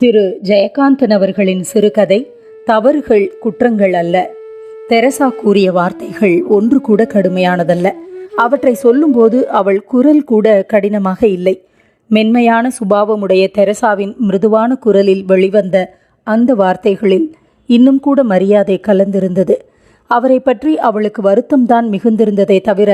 திரு ஜெயகாந்தன் அவர்களின் சிறுகதை தவறுகள் குற்றங்கள் அல்ல. தெரசா கூறிய வார்த்தைகள் ஒன்று கூட கடுமையானதல்ல. அவற்றை சொல்லும்போது அவள் குரல் கூட கடினமாக இல்லை. மென்மையான சுபாவமுடைய தெரசாவின் மிருதுவான குரலில் வெளிவந்த அந்த வார்த்தைகளில் இன்னும் கூட மரியாதை கலந்திருந்தது. அவரை பற்றி அவளுக்கு வருத்தம்தான் மிகுந்திருந்ததே தவிர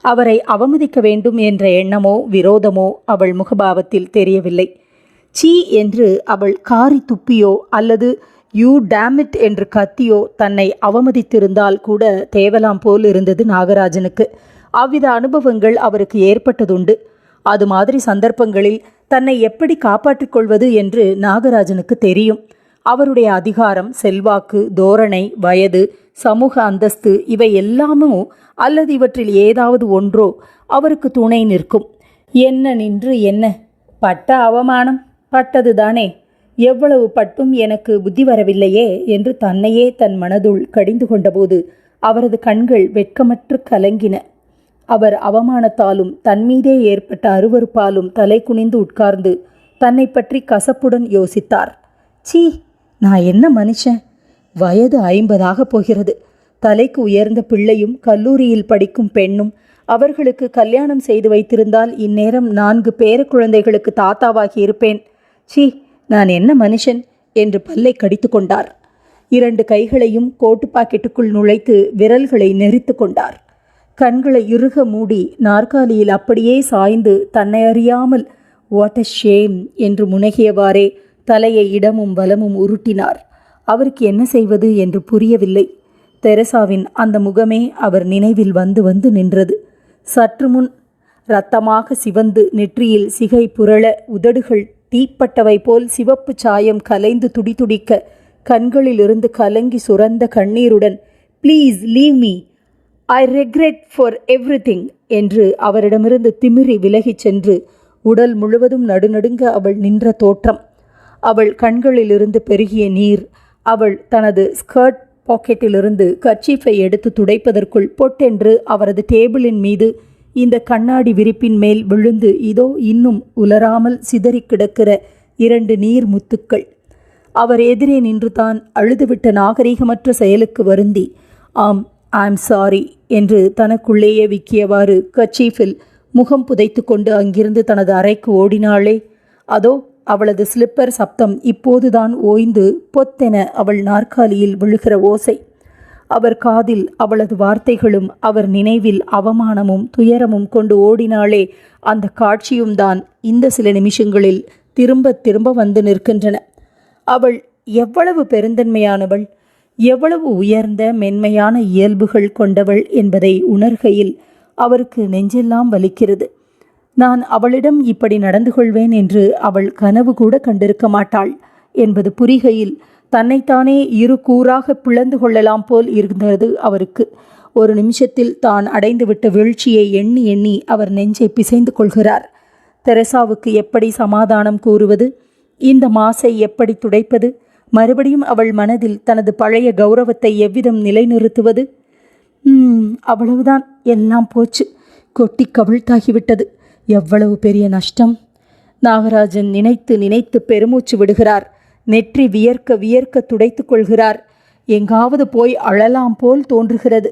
அவரை அவமதிக்க வேண்டும் என்ற எண்ணமோ விரோதமோ அவள் முகபாவத்தில் தெரியவில்லை. சீ என்று அவள் காரி துப்பியோ அல்லது யூ டேமிட் என்று கத்தியோ தன்னை அவமதித்திருந்தால் கூட தேவலாம் போல் இருந்தது நாகராஜனுக்கு. அவ்வித அனுபவங்கள் அவருக்கு ஏற்பட்டதுண்டு. அது மாதிரி சந்தர்ப்பங்களில் தன்னை எப்படி காப்பாற்றிக் கொள்வது என்று நாகராஜனுக்கு தெரியும். அவருடைய அதிகாரம் செல்வாக்கு தோரணை வயது சமூக அந்தஸ்து இவை எல்லாமும் அல்லது இவற்றில் ஏதாவது ஒன்றோ அவருக்கு துணை நிற்கும். என்ன நின்று என்ன? பட்ட அவமானம். பட்டதுதானே? எவ்வளவு பட்டும் எனக்கு புத்தி வரவில்லையே என்று தன்னையே தன் மனதுள் கடிந்து கொண்டபோது அவரது கண்கள் வெட்கமற்று கலங்கின. அவர் அவமானத்தாலும் தன்மீதே ஏற்பட்ட அருவருப்பாலும் தலை குனிந்து உட்கார்ந்து தன்னை பற்றி கசப்புடன் யோசித்தார். சீ நான் என்ன மனுஷன்? வயது ஐம்பதாக போகிறது. தலைக்கு உயர்ந்த பிள்ளையும் கல்லூரியில் படிக்கும் பெண்ணும் அவர்களுக்கு கல்யாணம் செய்து வைத்திருந்தால் இந்நேரம் நான்கு பேர குழந்தைகளுக்கு தாத்தாவாகி இருப்பேன். சீ நான் என்ன மனுஷன்? என்று பல்லை கடித்து கொண்டார். இரண்டு கைகளையும் கோட்டு பாக்கெட்டுக்குள் நுழைத்து விரல்களை நெறித்து கொண்டார். கண்களை இறுக மூடி நாற்காலியில் அப்படியே சாய்ந்து தன்னை அறியாமல் வாட் அ ஷேம் என்று முனகியவாறே தலையை இடமும் வலமும் உருட்டினார். அவருக்கு என்ன செய்வது என்று புரியவில்லை. தெரசாவின் அந்த முகமே அவர் நினைவில் வந்து வந்து நின்றது. சற்று முன் இரத்தமாக சிவந்து நெற்றியில் சிகை புரள உதடுகள் தீப்பட்டவை போல் சிவப்பு சாயம் கலைந்து துடிதுடிக்க கண்களிலிருந்து கலங்கி சுரந்த கண்ணீருடன் please leave me I regret for everything என்று அவரிடமிருந்து திமிரி விலகிச் சென்று உடல் முழுவதும் நடுநடுங்க அவள் நின்ற தோற்றம். அவள் கண்களிலிருந்து பெருகிய நீர் அவள் தனது ஸ்கர்ட் பாக்கெட்டிலிருந்து கர்ச்சீஃபை எடுத்து துடைப்பதற்குள் பொட்டென்று அவரது டேபிளின் மீது இந்த கண்ணாடி விரிப்பின் மேல் விழுந்து இதோ இன்னும் உலராமல் சிதறி கிடக்கிற இரண்டு நீர் முத்துக்கள் அவர் எதிரே நின்று தான் அழுதுவிட்ட நாகரிகமற்ற செயலுக்கு வருந்தி ஆம் ஆம் சாரி என்று தனக்குள்ளேயே விக்கியவாறு கச்சீஃபில் முகம் புதைத்து கொண்டு அங்கிருந்து தனது அறைக்கு ஓடினாளே அதோ அவளது ஸ்லிப்பர் சப்தம் இப்போதுதான் ஓய்ந்து பொத்தென அவள் நாற்காலியில் விழுகிற ஓசை. அவர் காதில் அவளது வார்த்தைகளும் அவர் நினைவில் அவமானமும் துயரமும் கொண்டு ஓடினாலே அந்த காட்சியும் தான் இந்த சில நிமிஷங்களில் திரும்ப திரும்ப வந்து நிற்கின்றன. அவள் எவ்வளவு பெருந்தன்மையானவள் எவ்வளவு உயர்ந்த மென்மையான இயல்புகள் கொண்டவள் என்பதை உணர்கையில் அவருக்கு நெஞ்செல்லாம் வலிக்கிறது. நான் அவளிடம் இப்படி நடந்து கொள்வேன் என்று அவள் கனவு கூட கண்டிருக்க மாட்டாள் என்பது புரிகையில் தன்னைத்தானே இரு கூறாக பிளந்து கொள்ளலாம் போல் இருந்தது அவருக்கு. ஒரு நிமிஷத்தில் தான் அடைந்துவிட்ட வீழ்ச்சியை எண்ணி எண்ணி அவர் நெஞ்சை பிசைந்து கொள்கிறார். தெரசாவுக்கு எப்படி சமாதானம் கூறுவது? இந்த மாசை எப்படி துடைப்பது? மறுபடியும் அவள் மனதில் தனது பழைய கௌரவத்தை எவ்விதம் நிலைநிறுத்துவது? அவ்வளவுதான். எல்லாம் போச்சு. கொட்டி கவிழ்த்தாகிவிட்டது. எவ்வளவு பெரிய நஷ்டம்? நாகராஜன் நினைத்து நினைத்து பெருமூச்சு விடுகிறார். நெற்றி வியர்க்க வியர்க்க துடைத்து கொள்கிறார். எங்காவது போய் அழலாம் போல் தோன்றுகிறது.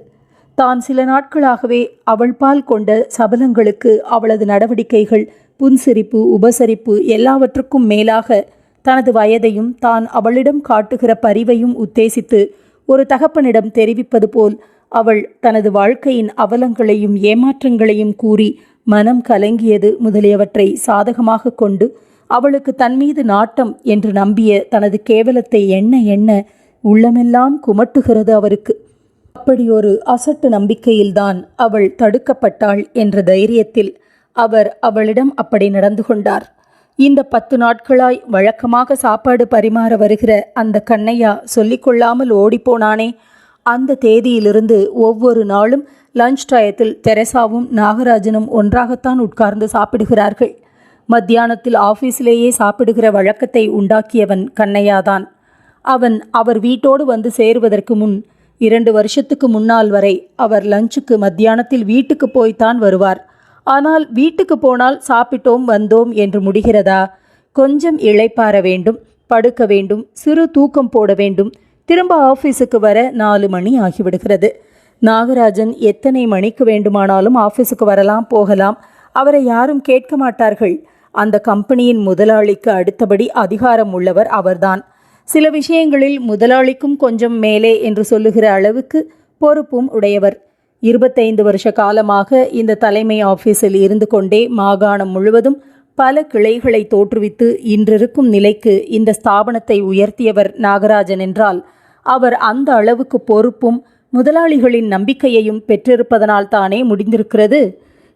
தான் சில நாட்களாகவே அவள் பால் கொண்ட சபலங்களுக்கு அவளது நடவடிக்கைகள் புன்சிரிப்பு உபசரிப்பு எல்லாவற்றுக்கும் மேலாக தனது வயதையும் தான் அவளிடம் காட்டுகிற பரிவையும் உத்தேசித்து ஒரு தகப்பனிடம் தெரிவிப்பது போல் அவள் தனது வாழ்க்கையின் அவலங்களையும் ஏமாற்றங்களையும் கூறி மனம் கலங்கியது முதலியவற்றை சாதகமாக கொண்டு அவளுக்கு தன்மீது நாட்டம் என்று நம்பிய தனது கேவலத்தை எண்ண எண்ண உள்ளமெல்லாம் குமட்டுகிறது அவருக்கு. அப்படி ஒரு அசட்டு நம்பிக்கையில்தான் அவள் தடுக்கப்பட்டாள் என்ற தைரியத்தில் அவர் அவளிடம் அப்படி நடந்து கொண்டார். இந்த பத்து நாட்களாய் வழக்கமாக சாப்பாடு பரிமாற வருகிற அந்த கண்ணையா சொல்லிக்கொள்ளாமல் ஓடிப்போனானே. அந்த தேதியிலிருந்து ஒவ்வொரு நாளும் லஞ்ச் டயத்தில் தெரசாவும் நாகராஜனும் ஒன்றாகத்தான் உட்கார்ந்து சாப்பிடுகிறார்கள். மத்தியானத்தில் ஆஃபீஸிலேயே சாப்பிடுகிற வழக்கத்தை உண்டாக்கியவன் கண்ணையாதான். அவன் அவர் வீட்டோடு வந்து சேருவதற்கு முன் இரண்டு வருஷத்துக்கு முன்னால் வரை அவர் லஞ்சுக்கு மத்தியானத்தில் வீட்டுக்கு போய்த்தான் வருவார். ஆனால் வீட்டுக்கு போனால் சாப்பிட்டோம் வந்தோம் என்று முடிகிறதா? கொஞ்சம் இளைப்பாற வேண்டும் படுக்க வேண்டும் சிறு தூக்கம் போட வேண்டும். திரும்ப ஆஃபீஸுக்கு வர நாலு மணி ஆகிவிடுகிறது. நாகராஜன் எத்தனை மணிக்கு வேண்டுமானாலும் ஆஃபீஸுக்கு வரலாம் போகலாம். அவரை யாரும் கேட்க மாட்டார்கள். அந்த கம்பெனியின் முதலாளிக்கு அடுத்தபடி அதிகாரம் உள்ளவர் அவர்தான். சில விஷயங்களில் முதலாளிக்கும் கொஞ்சம் மேலே என்று சொல்லுகிற அளவுக்கு பொறுப்பும் உடையவர். இருபத்தைந்து வருஷ காலமாக இந்த தலைமை ஆபீஸில் இருந்து கொண்டே மாகாணம் முழுவதும் பல கிளைகளை தோற்றுவித்து இன்றிருக்கும் நிலைக்கு இந்த ஸ்தாபனத்தை உயர்த்தியவர் நாகராஜன் என்றால் அவர் அந்த அளவுக்கு பொறுப்பும் முதலாளிகளின் நம்பிக்கையையும் பெற்றிருப்பதனால் தானே முடிந்திருக்கிறது?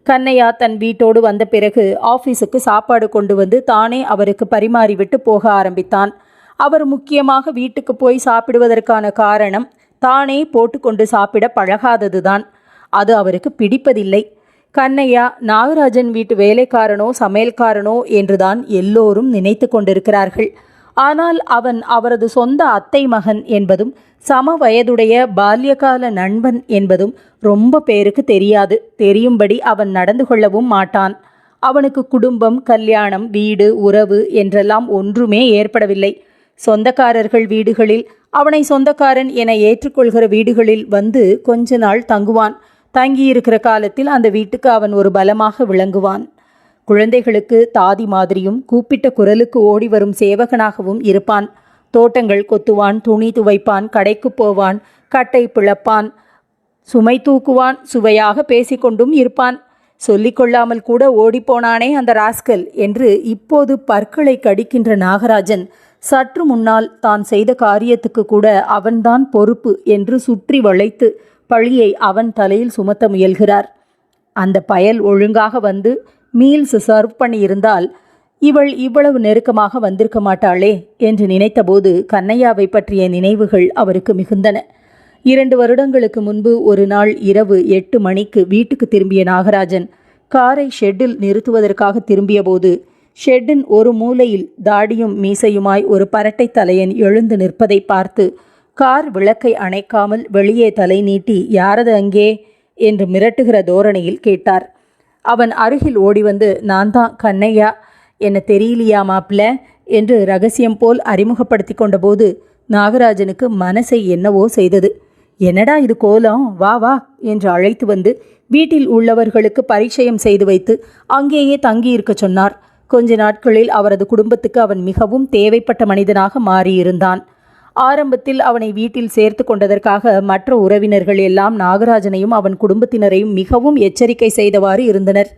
கண்ணையா தன் வீட்டோடு வந்த பிறகு ஆபீஸுக்கு சாப்பாடு கொண்டு வந்து தானே அவருக்கு பரிமாறிவிட்டு போக ஆரம்பித்தான். அவர் முக்கியமாக வீட்டுக்கு போய் சாப்பிடுவதற்கான காரணம் தானே போட்டுக்கொண்டு சாப்பிட பழகாததுதான். அது அவருக்கு பிடிப்பதில்லை. கண்ணையா நாகராஜன் வீட்டு வேலைக்காரனோ சமையல்காரனோ என்றுதான் எல்லோரும் நினைத்து கொண்டிருக்கிறார்கள். ஆனால் அவன் அவரது சொந்த அத்தை மகன் என்பதும் சம வயதுடைய பால்யகால நண்பன் என்பதும் ரொம்ப பேருக்கு தெரியாது. தெரியும்படி அவன் நடந்து கொள்ளவும் மாட்டான். அவனுக்கு குடும்பம் கல்யாணம் வீடு உறவு என்றெல்லாம் ஒன்றுமே ஏற்படவில்லை. சொந்தக்காரர்கள் வீடுகளில் அவனை சொந்தக்காரன் என ஏற்றுக்கொள்கிற வீடுகளில் வந்து கொஞ்ச நாள் தங்குவான். தங்கியிருக்கிற காலத்தில் அந்த வீட்டுக்கு அவன் ஒரு பலமாக விளங்குவான். குழந்தைகளுக்கு தாதி மாதிரியும் கூப்பிட்ட குரலுக்கு ஓடி வரும் சேவகனாகவும் இருப்பான். தோட்டங்கள் கொத்துவான் துணி துவைப்பான் கடைக்கு போவான் கட்டை பிளப்பான் சுமை தூக்குவான் சுவையாக பேசிக்கொண்டும் இருப்பான். சொல்லிக்கொள்ளாமல் கூட ஓடிப்போனானே அந்த ராஸ்கல் என்று இப்போது பற்களை கடிக்கின்ற நாகராஜன் சற்று முன்னால் தான் செய்த காரியத்துக்கு கூட அவன்தான் பொறுப்பு என்று சுற்றி வளைத்து பழியை அவன் தலையில் சுமத்த முயல்கிறார். அந்த பயல் ஒழுங்காக வந்து மீல்ஸ் சர்வ் பண்ணியிருந்தால் இவள் இவ்வளவு நெருக்கமாக வந்திருக்க மாட்டாளே என்று நினைத்தபோது கண்ணையாவை பற்றிய நினைவுகள் அவருக்கு மிகுந்தன. இரண்டு வருடங்களுக்கு முன்பு ஒரு நாள் இரவு எட்டு மணிக்கு வீட்டுக்கு திரும்பிய நாகராஜன் காரை ஷெட்டில் நிறுத்துவதற்காக திரும்பியபோது ஷெட்டின் ஒரு மூலையில் தாடியும் மீசையுமாய் ஒரு பரட்டை தலையன் எழுந்து நிற்பதை பார்த்து கார் விளக்கை அணைக்காமல் வெளியே தலை நீட்டி யாரது அங்கே? என்று மிரட்டுகிற தோரணையில் கேட்டார். அவன் அருகில் ஓடி வந்து நான் தான் கண்ணையா? என்ன தெரியலையா மாப்ள என்று ரகசியம் போல் அறிமுகப்படுத்தி கொண்டபோது நாகராஜனுக்கு மனசை என்னவோ செய்தது. என்னடா இது கோலம்? வா வா என்று அழைத்து வந்து வீட்டில் உள்ளவர்களுக்கு பரிச்சயம் செய்து வைத்து அங்கேயே தங்கியிருக்க சொன்னார். கொஞ்ச நாட்களில் அவரது குடும்பத்துக்கு அவன் மிகவும் தேவைப்பட்ட மனிதனாக மாறியிருந்தான். ஆரம்பத்தில் அவனை வீட்டில் சேர்த்து கொண்டதற்காக மற்ற உறவினர்கள் எல்லாம் நாகராஜனையும் அவன் குடும்பத்தினரையும் மிகவும் எச்சரிக்கை செய்தவாறு இருந்தனர்.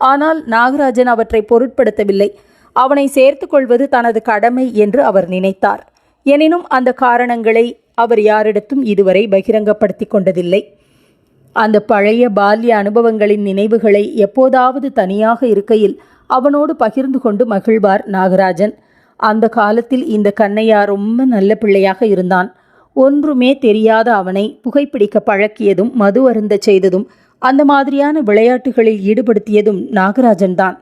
ஆனால் நாகராஜன் அவற்றை பொருட்படுத்தவில்லை. அவனை சேர்த்து கொள்வது தனது கடமை என்று அவர் நினைத்தார். எனினும் அந்த காரணங்களை அவர் யாரிடத்தும் இதுவரை பகிரங்கப்படுத்தி கொண்டதில்லை. அந்த பழைய பால்ய அனுபவங்களின் நினைவுகளை எப்போதாவது தனியாக இருக்கையில் அவனோடு பகிர்ந்து கொண்டு மகிழ்வார் நாகராஜன். அந்த காலத்தில் இந்த கண்ணையா ரொம்ப நல்ல பிள்ளையாக இருந்தான். ஒன்றுமே தெரியாத அவனை புகைப்பிடிக்க பழக்கியதும் மது அருந்த செய்ததும் அந்த மாதிரியான விளையாட்டுகளில் ஈடுபடுத்தியதும் நாகராஜன் தான்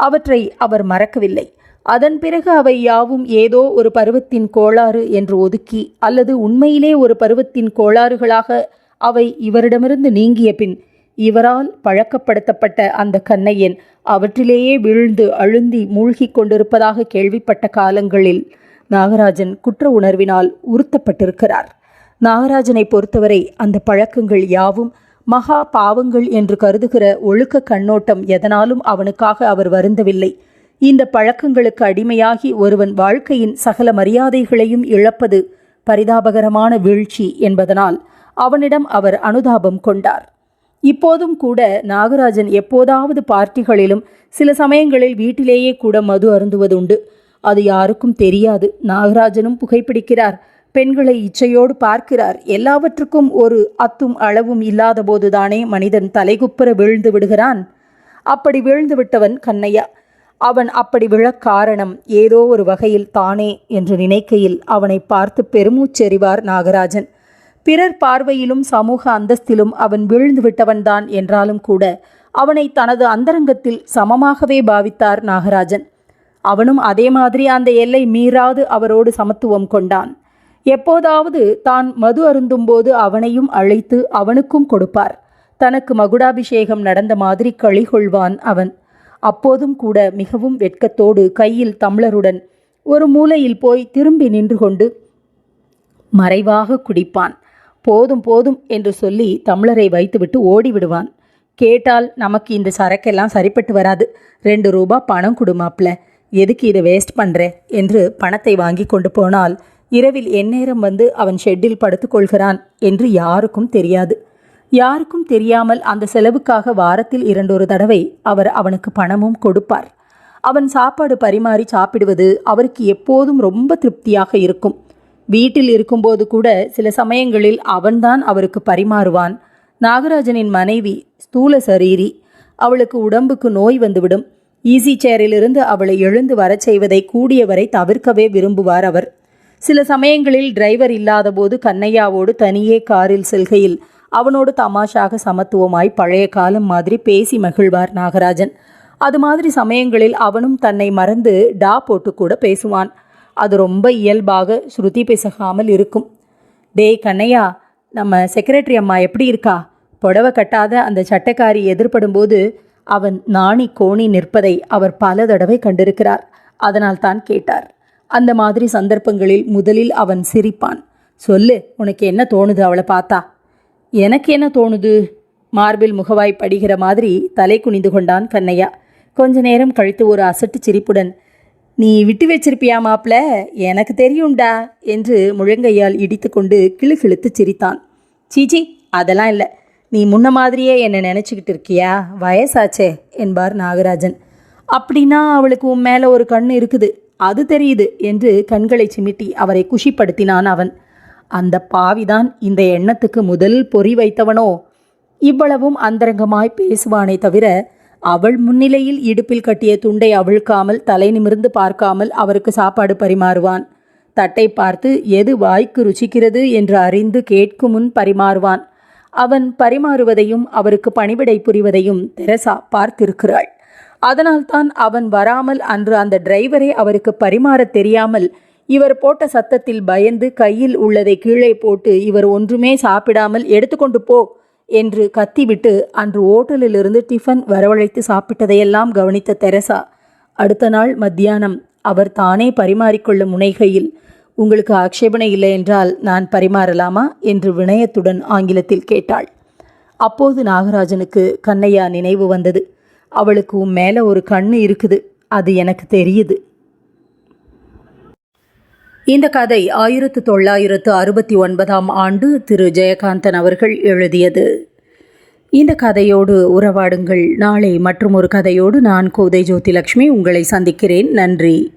அவற்றை அவர் மறக்கவில்லை. அதன் பிறகு அவை யாவும் ஏதோ ஒரு பருவத்தின் கோளாறு என்று ஒதுக்கி அல்லது உண்மையிலே ஒரு பருவத்தின் கோளாறுகளாக அவை இவரிடமிருந்து நீங்கிய பின் இவரால் பழக்கப்படுத்தப்பட்ட அந்த கண்ணையன் அவற்றிலேயே வீழ்ந்து அழுந்தி மூழ்கிக் கொண்டிருப்பதாக கேள்விப்பட்ட காலங்களில் நாகராஜன் குற்ற உணர்வினால் உறுத்தப்பட்டிருக்கிறார் நாகராஜனை பொறுத்தவரை அந்த பழக்கங்கள் யாவும் மகா பாவங்கள் என்று கருதுகிற ஒழுக்க கண்ணோட்டம் எதனாலும் அவனுக்காக அவர் வருந்தவில்லை. இந்த பழக்கங்களுக்கு அடிமையாகி ஒருவன் வாழ்க்கையின் சகல மரியாதைகளையும் இழப்பது பரிதாபகரமான வீழ்ச்சி என்பதனால் அவனிடம் அவர் அனுதாபம் கொண்டார். இப்போதும் கூட நாகராஜன் எப்போதாவது பார்ட்டிகளிலும் சில சமயங்களில் வீட்டிலேயே கூட மது அருந்துவதுண்டு. அது யாருக்கும் தெரியாது. நாகராஜனும் புகைப்பிடிக்கிறார். பெண்களை இச்சையோடு பார்க்கிறார். எல்லாவற்றுக்கும் ஒரு அத்தும் அளவும் இல்லாத போதுதானே மனிதன் தலைகுப்புற வீழ்ந்து விடுகிறான். அப்படி வீழ்ந்து விட்டவன் கண்ணையா? அவன் அப்படி விழக் காரணம் ஏதோ ஒரு வகையில் தானே என்று நினைக்கையில் அவனை பார்த்து பெருமூச்செறிவார் நாகராஜன். பிறர் பார்வையிலும் சமூக அந்தஸ்திலும் அவன் வீழ்ந்து விட்டவன்தான் என்றாலும் கூட அவனை தனது அந்தரங்கத்தில் சமமாகவே பாவித்தார் நாகராஜன். அவனும் அதே மாதிரி அந்த எல்லை மீறாது அவரோடு சமத்துவம் கொண்டான். எப்போதாவது தான் மது அருந்தும்போது அவனையும் அழைத்து அவனுக்கும் கொடுப்பார். தனக்கு மகுடாபிஷேகம் நடந்த மாதிரி களி கொள்வான் அவன். அப்போதும் கூட மிகவும் வெட்கத்தோடு கையில் தம்ளருடன் ஒரு மூலையில் போய் திரும்பி நின்று கொண்டு மறைவாக குடிப்பான். போதும் போதும் என்று சொல்லி தமிழரை வைத்துவிட்டு ஓடிவிடுவான். கேட்டால் நமக்கு இந்த சரக்கெல்லாம் சரிப்பட்டு வராது. ரெண்டு ரூபா பணம் கொடுமாப்ல எதுக்கு இதை வேஸ்ட் பண்ணுற என்று பணத்தை வாங்கி கொண்டு போனால் இரவில் எந்நேரம் வந்து அவன் ஷெட்டில் படுத்துக்கொள்கிறான் என்று யாருக்கும் தெரியாது. யாருக்கும் தெரியாமல் அந்த செலவுக்காக வாரத்தில் இரண்டொரு தடவை அவர் அவனுக்கு பணமும் கொடுப்பார். அவன் சாப்பாடு பரிமாறி சாப்பிடுவது அவருக்கு எப்போதும் ரொம்ப திருப்தியாக இருக்கும். வீட்டில் இருக்கும்போது கூட சில சமயங்களில் அவன்தான் அவருக்கு பரிமாறுவான். நாகராஜனின் மனைவி ஸ்தூல சரீரி அவளுக்கு உடம்புக்கு நோய் வந்துவிடும். ஈஸி சேரிலிருந்து அவளை எழுந்து வரச் செய்வதை கூடியவரை தவிர்க்கவே விரும்புவார் அவர். சில சமயங்களில் டிரைவர் இல்லாதபோது கண்ணையாவோடு தனியே காரில் செல்கையில் அவனோடு தமாஷாக சமத்துவமாய் பழைய காலம் மாதிரி பேசி மகிழ்வார் நாகராஜன். அது மாதிரி சமயங்களில் அவனும் தன்னை மறந்து டா போட்டு கூட பேசுவான். அது ரொம்ப இயல்பாக ஸ்ருதி பிசகாமல் இருக்கும். டேய் கண்ணையா நம்ம செக்ரட்டரி அம்மா எப்படி இருக்கா? புடவை கட்டாத அந்த சட்டக்காரி எதிர்படும்போது அவன் நாணி கோணி நிற்பதை அவர் பல தடவை கண்டிருக்கிறார். அதனால் தான் கேட்டார். அந்த மாதிரி சந்தர்ப்பங்களில் முதலில் அவன் சிரிப்பான். சொல்லு உனக்கு என்ன தோணுது அவளை பார்த்தா? எனக்கு என்ன தோணுது? மார்பில் முகவாய் படிகிற மாதிரி தலை குனிந்து கொண்டான் கண்ணையா. கொஞ்ச நேரம் கழித்து ஒரு அசட்டு சிரிப்புடன் நீ விட்டு வச்சிருப்பியா மாப்ள? எனக்கு தெரியும்டா என்று முழங்கையால் இடித்துக்கொண்டு கிளுகிழுத்து சிரித்தான். சீச்சி அதெல்லாம் இல்லை. நீ முன்ன மாதிரியே என்னை நினச்சிக்கிட்டு இருக்கியா? வயசாச்சே என்பார் நாகராஜன். அப்படின்னா அவளுக்கு உன் மேலே ஒரு கண் இருக்குது. அது தெரியுது என்று கண்களை சிமிட்டி அவரை குஷிப்படுத்தினான் அவன். அந்த பாவிதான் இந்த எண்ணத்துக்கு முதல் பொறி வைத்தவனோ? இவ்வளவும் அந்தரங்கமாய் பேசுவானே தவிர அவள் முன்னிலையில் இடுப்பில் கட்டிய துண்டை அவிழ்க்காமல் தலை நிமிர்ந்து பார்க்காமல் அவருக்கு சாப்பாடு பரிமாறுவான். தட்டை பார்த்து எது வாய்க்கு ருச்சிக்கிறது என்று அறிந்து கேட்கும் முன் பரிமாறுவான். அவன் பரிமாறுவதையும் அவருக்கு பணிவிடை புரிவதையும் தெரசா பார்த்திருக்கிறாள். அதனால்தான் அவன் வராமல் அன்று அந்த டிரைவரே அவருக்கு பரிமாறத் தெரியாமல் இவர் போட்ட சத்தத்தில் பயந்து கையில் உள்ளதை கீழே போட்டு இவர் ஒன்றுமே சாப்பிடாமல் எடுத்துக்கொண்டு போ என்று கத்திவிட்டு அன்று ஓட்டலிலிருந்து டிஃபன் வரவழைத்து சாப்பிட்டதையெல்லாம் கவனித்த தெரசா அடுத்த நாள் மத்தியானம் அவர் தானே பரிமாறிக்கொள்ளும் முனைகையில் உங்களுக்கு ஆக்ஷேபனை இல்லை என்றால் நான் பரிமாறலாமா? என்று வினயத்துடன் ஆங்கிலத்தில் கேட்டாள். அப்போது நாகராஜனுக்கு கண்ணையா நினைவு வந்தது. அவளுக்கு உன் மேலே ஒரு கண்ணு இருக்குது. அது எனக்கு தெரியுது. இந்த கதை ஆயிரத்து தொள்ளாயிரத்து அறுபத்தி ஒன்பதாம் ஆண்டு திரு. ஜெயகாந்தன் அவர்கள் எழுதியது. இந்த கதையோடு உறவாடுங்கள். நாளை மற்றும் ஒரு கதையோடு நான் கோதை ஜோதிலட்சுமி உங்களை சந்திக்கிறேன். நன்றி.